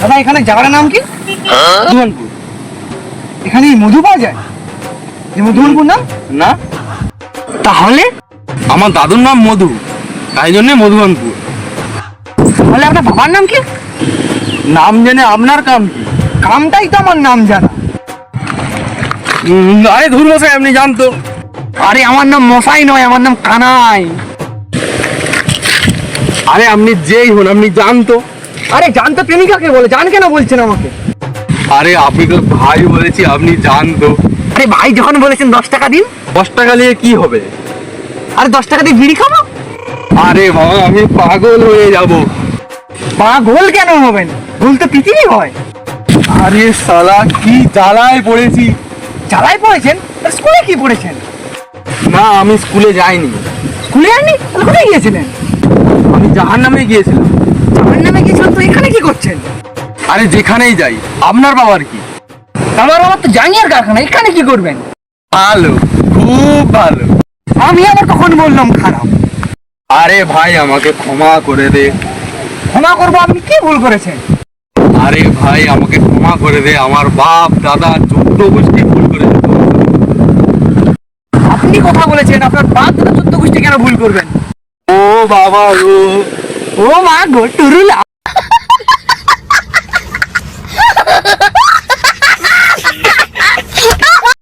দাদা এখানে নাম কি? মধুবনপুর। এখানে মধু পাওয়া যায়? মধুবনপুর না। তাহলে? আমার দাদুর নাম মধু তাই জন্যে মধুবনপুর। তাহলে আপনার বাবার নাম কি? নাম জেনে আপনার কাম কি? কামটাই তো আমার নাম জানা। আরে ধুর মশাই আপনি জানতো। আরে আমার নাম মশাই নয় আমার নাম কানাই। আরে আপনি যেই হন আপনি জানতো। আরে জানতো তুমি কাকে বলে? জান কেন বলছেন আমাকে? আরে আপনি তো ভাই বলেছি আপনি জানতো। আরে ভাই যখন বলেছেন দশ টাকা দিন। দশ টাকা নিয়ে কি হবে? আরে দশ টাকা দিয়ে বিড়ি খাব? আরে বাবা আমি পাগল হয়ে যাব। পাগল গোল কেন হবেন? ভুল তো পৃথিবী হয়। আরে সালা কি জ্বালায় পড়েছি। চালাই পড়েছেন? স্কুলে কি পড়েছেন? না আমি স্কুলে যাইনি। স্কুলে যাইনি কোথায় গিয়েছিলেন? আমি জাহার নামে গিয়েছিলাম। আমার নামে গিয়েছিলেন তো এখানে কি করছেন? আরে যেখানেই যাই আপনার বাবার কি? আমার বাবার তো জাঙ্গিয়ার কারখানা এখানে কি করবেন? ভালো খুব ভালো। আমি আবার কখন বললাম খারাপ? আরে ভাই আমাকে ক্ষমা করে দে। ক্ষমা করব আপনি কি ভুল করেছেন? আরে ভাই আমাকে ক্ষমা করে দে আমার বাপ দাদা চোদ্দ গোষ্ঠী ভুল করেছে। আপনি কথা বলেছেন? আপনার বাদ দাদা চোদ্দ গোষ্ঠী কেন ভুল করবেন? বাবা গো। ও মা গো টুরুলা।